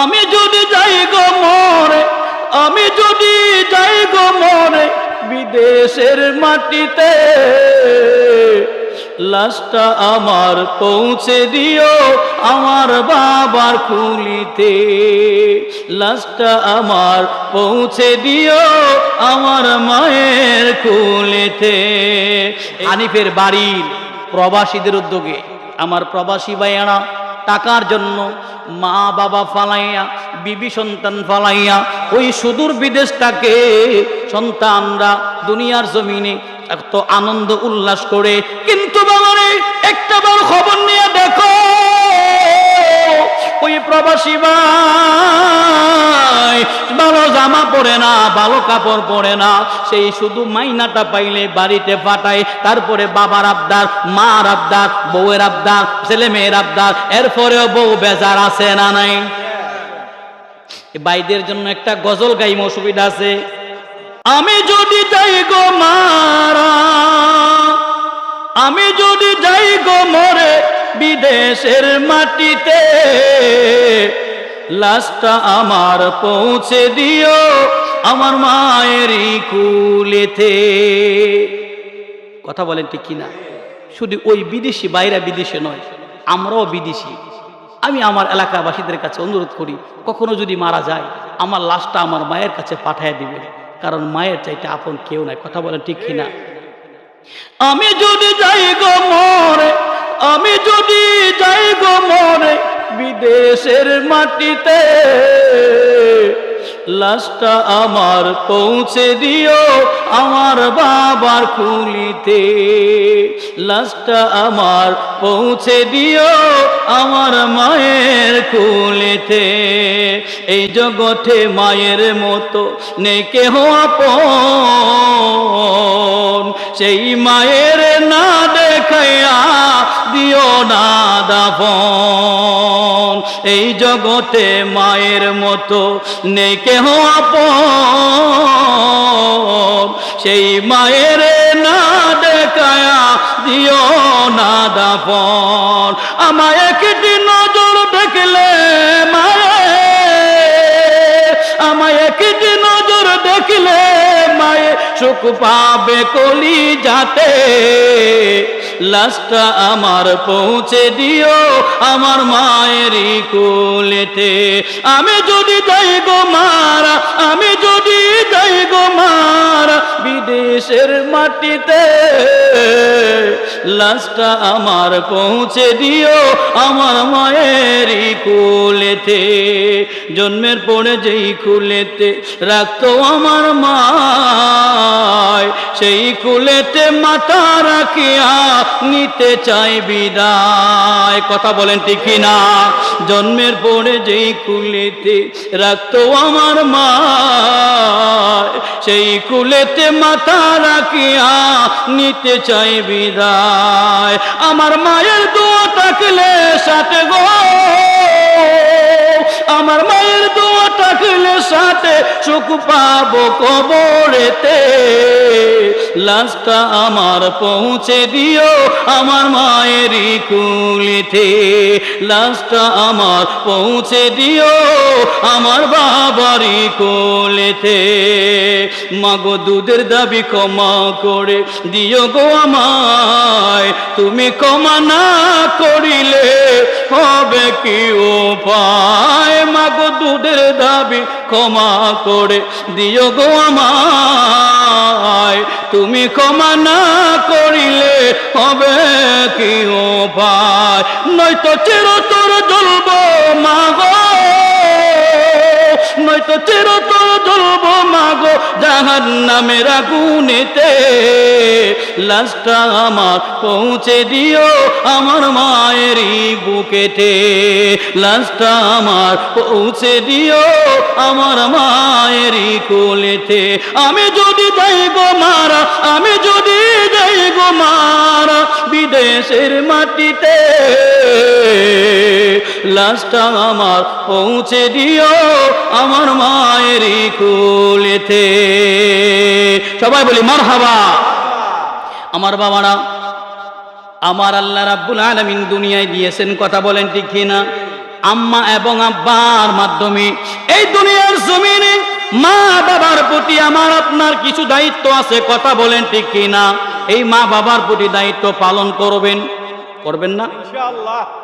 আমি যদি যাই গো মরে, আমি যদি যাই গো মরে, বিদেশের মাটিতে লাশটা আমার পৌঁছে দিও আমার বাবার কুলিতে লাশটা আমার পৌঁছে দিও আমার মায়ের কুলিতে আনিফের বাড়ির প্রবাসীদের উদ্যোগে, আমার প্রবাসী ভাইয়ারা টাকার জন্য মা বাবা ফালাইয়া, বিবি সন্তান ফালাইয়া ওই সুদূর বিদেশটাকে সন্তানরা দুনিয়ার জমিনে এত আনন্দ উল্লাস করে। কিন্তু বাবারে, একটা বার খবর নিয়ে দেখো ওই প্রবাসী ভাই, ভালো জামা পরে না, ভালো কাপড় পরে না, সেই শুধু মাইনাটা পাইলে বাড়িতে পাঠায় তারপরে বাবার আবদার, মার আবদার, বউয়ের আবদার, ছেলে মেয়ের আবদার, এরপরেও বউ বেজার আছে না নাই? বাইদের জন্য একটা গজল গাইম, অসুবিধা আছে? আমি যদি যাই গো মারা, আমি যদি যাই গো মরে বিদেশের মাটিতে। লাশটা আমার পৌঁছে দিও আমার মায়েরই কুলেতে। কথা বলেন ঠিক কিনা? শুধু ওই বিদেশি বাইরা বিদেশে নয়, আমরাও বিদেশি। আমি আমার এলাকাবাসীদের কাছে অনুরোধ করি, কখনো যদি মারা যায়, আমার লাশটা আমার মায়ের কাছে পাঠিয়ে দিবে কারণ মায়ের চাইতে আপন কেউ নাই। কথা বলেন ঠিক কিনা? আমি যদি যাই গো মরে আমি যদি যাই গো মরে বিদেশের মাটিতে, লাশটা আমার পৌঁছে দিও আমার বাবার কুলিতে লাশটা আমার পৌঁছে দিও আমার মায়ের কুলিতে এই জগতে মায়ের মতো কেহ আপন। সেই মায়ের না দেখাইয়া দিও না দাফন। এই জগতে মায়ের মতো নেই কেহ আপন। সেই মায়ের না দেখায়া দিও না দাফন। আমায় একটি নজর দেখলে মায়ে, আমায় একটি নজর দেখলে মায়ে, সুখ পাবে কলি যাতে লাশটা আমার পৌঁছে দিও আমার মায়েরই কোলেতে। আমি যদি যাই গো মারা, আমি যদি যাই গো মারা বিদেশের মাটিতে। লাশটা আমার পৌঁছে দিও আমার মায়েরই কোলেতে। জন্মের পরে যেই কুলেতে রাখতো আমার মায় সেই কুলেতে মাথা রাখিয়া নিতে চাই বিদায়। কথা বলেন ঠিক না? জন্মের পরে যেই কুলেতে রাখতো আমার মায় সেই কুলেতে মাথা রাখিয়া নিতে চাই বিদায়। আমার মায়ের দোয়া থাকলে সাথে গো, আমার মায়ের দোয়া থাকলে সাথে সুখ পাবো কবরেতে। লাশটা আমার পৌঁছে দিও আমার মায়েরই কুলিতে। লাশটা আমার পৌঁছে দিও আমার বাবারই কোলেতে। মাগো দুধের দাবি ক্ষমা করে দিও গো আমায়। তুমি ক্ষমা না করিলে হবে কি উপায়? মাগো দুধের দাবি ক্ষমা করে দিও গো আমায়। তুমি ক্ষমা না করিলে হবে কি উপায় নয়তো চিরতর জ্বলব জাহান আগুনেতে লাশটা আমার পৌঁছে দিও আমার মায়েরই বুকেতে। লাশটা আমার পৌঁছে দিও আমার মায়েরই কোলেতে। আমি যদি যাই গো মারা, আমি যদি যাই গো মারা বিদেশের মাটিতে। লাশটা আমার পৌঁছে দিও আমার মায়েরই কোলেতে। সবাই বলি মার হাবা আমার বাবারা, আমার আল্লাহ রাব্বুল আলামিন দুনিয়ায় দিয়েছেন কথা বলেন ঠিক কিনা? আম্মা এবং আব্বার মাধ্যমে এই দুনিয়ার জমিনে মা প্রতি আমার, আপনার কিছু দায়িত্ব আছে, কথা বলেন ঠিক কিনা? এই মা বাবার প্রতি দায়িত্ব পালন করবেন। করবেন না? ইনশাআল্লাহ।